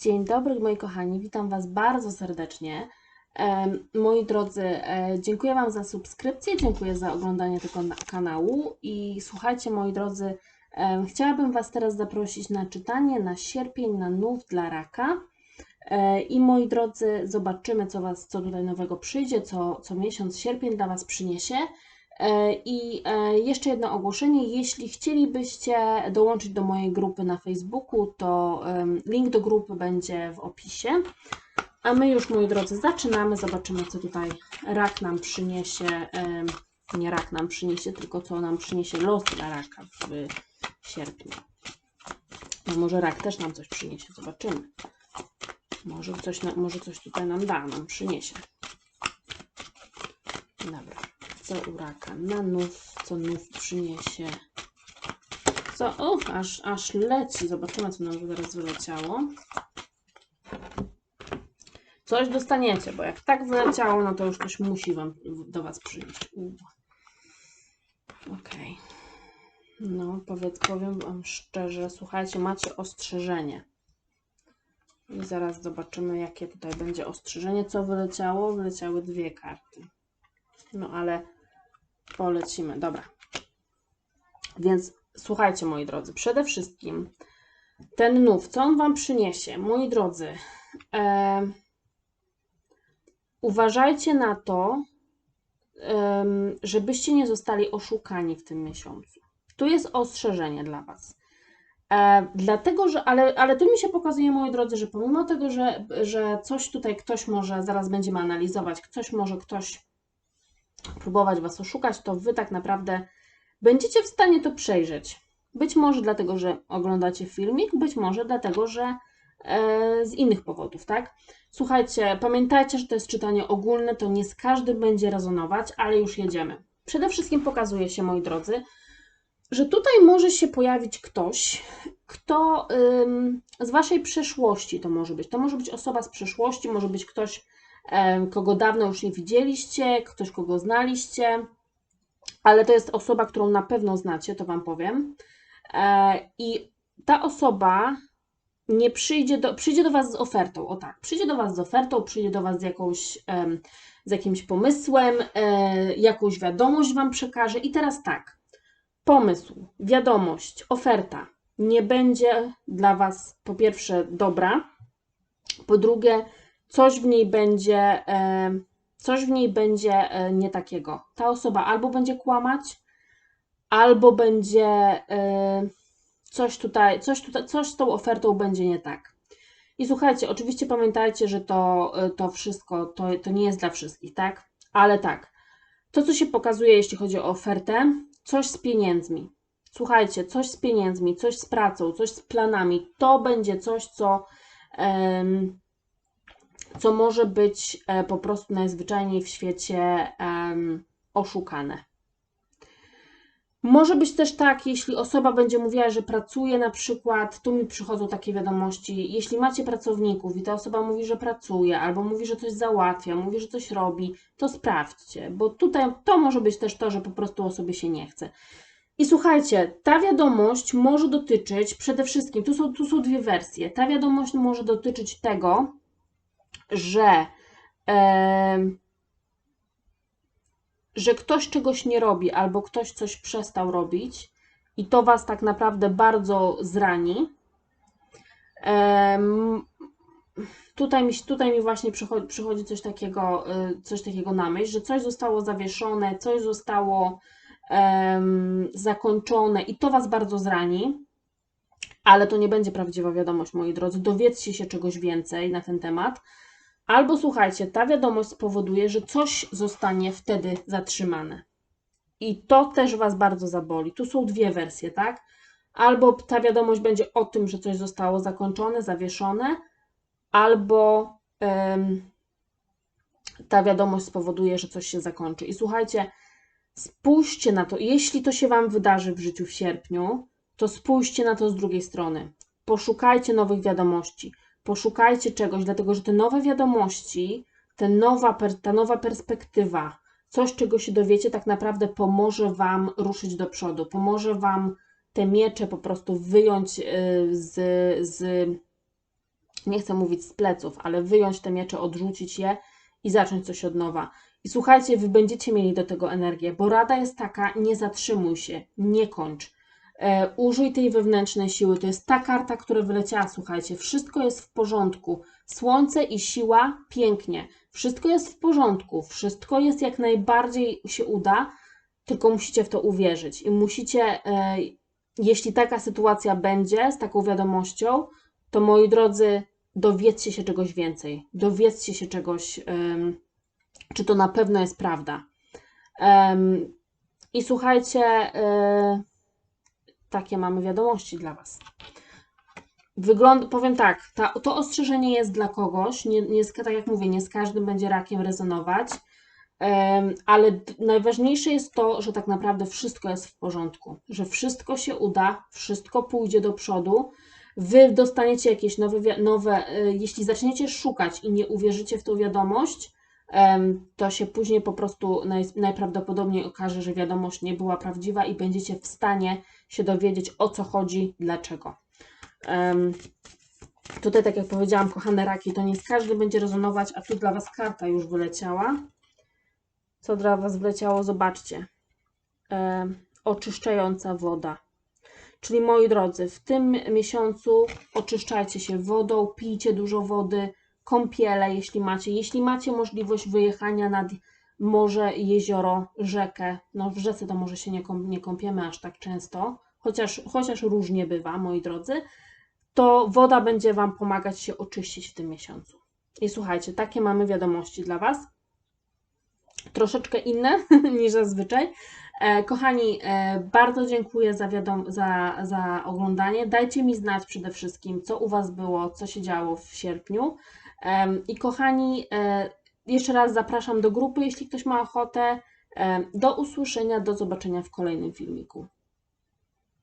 Dzień dobry, moi kochani, witam Was bardzo serdecznie. Moi drodzy, e, dziękuję Wam za subskrypcję, dziękuję za oglądanie tego na- kanału i słuchajcie, moi drodzy, chciałabym Was teraz zaprosić na czytanie na sierpień, na nów dla raka. E, I moi drodzy, zobaczymy, co, was, co tutaj nowego przyjdzie, co, co miesiąc sierpień dla Was przyniesie. E, I e, jeszcze jedno ogłoszenie. Jeśli chcielibyście dołączyć do mojej grupy na Facebooku, to link do grupy będzie w opisie. A my już, moi drodzy, zaczynamy. Zobaczymy, co tutaj rak nam przyniesie. Nie rak nam przyniesie, tylko co nam przyniesie los dla raka w sierpniu. No może rak też nam coś przyniesie, zobaczymy. Może coś, może coś tutaj nam da, nam przyniesie. Dobra, co u raka? Na nów, co nów przyniesie? Co? O, aż, aż leci. Zobaczymy, co nam zaraz wyleciało. Coś dostaniecie, bo jak tak wyleciało, no to już coś musi wam, do Was przyjść. U. Okej. No, powiedz, powiem Wam szczerze, słuchajcie, macie ostrzeżenie. I zaraz zobaczymy, jakie tutaj będzie ostrzeżenie. Co wyleciało? Wyleciały dwie karty. No ale polecimy. Dobra. Więc słuchajcie, moi drodzy, przede wszystkim ten nów, co on Wam przyniesie? Moi drodzy, e, uważajcie na to, em, żebyście nie zostali oszukani w tym miesiącu. Tu jest ostrzeżenie dla Was. E, dlatego, że, ale, ale tu mi się pokazuje, moi drodzy, że pomimo tego, że, że coś tutaj ktoś może, zaraz będziemy analizować, coś może ktoś próbować Was oszukać, to Wy tak naprawdę będziecie w stanie to przejrzeć. Być może dlatego, że oglądacie filmik, być może dlatego, że e, z innych powodów, tak? Słuchajcie, pamiętajcie, że to jest czytanie ogólne, to nie z każdym będzie rezonować, ale już jedziemy. Przede wszystkim pokazuje się, moi drodzy, że tutaj może się pojawić ktoś, kto ym, z waszej przeszłości to może być. To może być osoba z przeszłości, może być ktoś, kogo dawno już nie widzieliście, ktoś, kogo znaliście, ale to jest osoba, którą na pewno znacie, to wam powiem. E, I ta osoba nie przyjdzie do, przyjdzie do was z ofertą, o tak, przyjdzie do was z ofertą, przyjdzie do was z jakąś, z jakimś pomysłem, e, jakąś wiadomość wam przekaże. I teraz tak, pomysł, wiadomość, oferta nie będzie dla Was po pierwsze dobra, po drugie coś w niej będzie, e, coś w niej będzie e, nie takiego. Ta osoba albo będzie kłamać, albo będzie e, coś tutaj, coś tutaj, coś z tą ofertą będzie nie tak. I słuchajcie, oczywiście pamiętajcie, że to, to wszystko, to, to nie jest dla wszystkich, tak? Ale tak, to co się pokazuje, jeśli chodzi o ofertę, coś z pieniędzmi. Słuchajcie, coś z pieniędzmi, coś z pracą, coś z planami. To będzie coś, co, em, co może być e, po prostu najzwyczajniej w świecie oszukane. Może być też tak, jeśli osoba będzie mówiła, że pracuje na przykład, tu mi przychodzą takie wiadomości, jeśli macie pracowników i ta osoba mówi, że pracuje, albo mówi, że coś załatwia, mówi, że coś robi, to sprawdźcie, bo tutaj to może być też to, że po prostu osobie się nie chce. I słuchajcie, ta wiadomość może dotyczyć przede wszystkim, tu są, tu są dwie wersje. Ta wiadomość może dotyczyć tego, że, em, że ktoś czegoś nie robi albo ktoś coś przestał robić i to Was tak naprawdę bardzo zrani. Em, tutaj, mi, tutaj mi właśnie przychodzi, przychodzi coś, takiego, y, coś takiego na myśl, że coś zostało zawieszone, coś zostało zakończone i to Was bardzo zrani, ale to nie będzie prawdziwa wiadomość, moi drodzy. Dowiedzcie się czegoś więcej na ten temat. Albo słuchajcie, ta wiadomość spowoduje, że coś zostanie wtedy zatrzymane. I to też Was bardzo zaboli. Tu są dwie wersje, tak? Albo ta wiadomość będzie o tym, że coś zostało zakończone, zawieszone, albo em, ta wiadomość spowoduje, że coś się zakończy. I słuchajcie, spójrzcie na to, jeśli to się Wam wydarzy w życiu w sierpniu, to spójrzcie na to z drugiej strony. Poszukajcie nowych wiadomości, poszukajcie czegoś, dlatego że te nowe wiadomości, te nowa, ta nowa perspektywa, coś, czego się dowiecie, tak naprawdę pomoże Wam ruszyć do przodu, pomoże Wam te miecze po prostu wyjąć y, z, z, nie chcę mówić z pleców, ale wyjąć te miecze, odrzucić je i zacząć coś od nowa. I słuchajcie, wy będziecie mieli do tego energię, bo rada jest taka: nie zatrzymuj się, nie kończ. E, użyj tej wewnętrznej siły. To jest ta karta, która wyleciała, słuchajcie. Wszystko jest w porządku. Słońce i siła pięknie. Wszystko jest w porządku. Wszystko jest jak najbardziej się uda, tylko musicie w to uwierzyć. I musicie, e, jeśli taka sytuacja będzie z taką wiadomością, to moi drodzy, dowiedzcie się czegoś więcej. Dowiedzcie się czegoś, czy to na pewno jest prawda. I słuchajcie, e, takie mamy wiadomości dla Was. Wygląd, powiem tak, ta, to ostrzeżenie jest dla kogoś, nie, nie, tak jak mówię, nie z każdym będzie rakiem rezonować, em, ale najważniejsze jest to, że tak naprawdę wszystko jest w porządku, że wszystko się uda, wszystko pójdzie do przodu. Wy dostaniecie jakieś nowe, nowe y, jeśli zaczniecie szukać i nie uwierzycie w tą wiadomość, to się później po prostu naj, najprawdopodobniej okaże, że wiadomość nie była prawdziwa i będziecie w stanie się dowiedzieć o co chodzi, dlaczego. Tutaj, tak jak powiedziałam, kochane raki, to nie z każdy będzie rezonować, a tu dla Was karta już wyleciała. Co dla Was wleciało, zobaczcie. Oczyszczająca woda. Czyli moi drodzy, w tym miesiącu oczyszczajcie się wodą, pijcie dużo wody, kąpiele, jeśli macie. Jeśli macie możliwość wyjechania nad morze, jezioro, rzekę, no w rzece to może się nie, nie kąpiemy aż tak często, chociaż, chociaż różnie bywa, moi drodzy, to woda będzie Wam pomagać się oczyścić w tym miesiącu. I słuchajcie, takie mamy wiadomości dla Was. Troszeczkę inne niż zazwyczaj. E, kochani, e, bardzo dziękuję za, za, za oglądanie. Dajcie mi znać przede wszystkim, co u Was było, co się działo w sierpniu. I kochani, e, jeszcze raz zapraszam do grupy, jeśli ktoś ma ochotę. Do usłyszenia, do zobaczenia w kolejnym filmiku.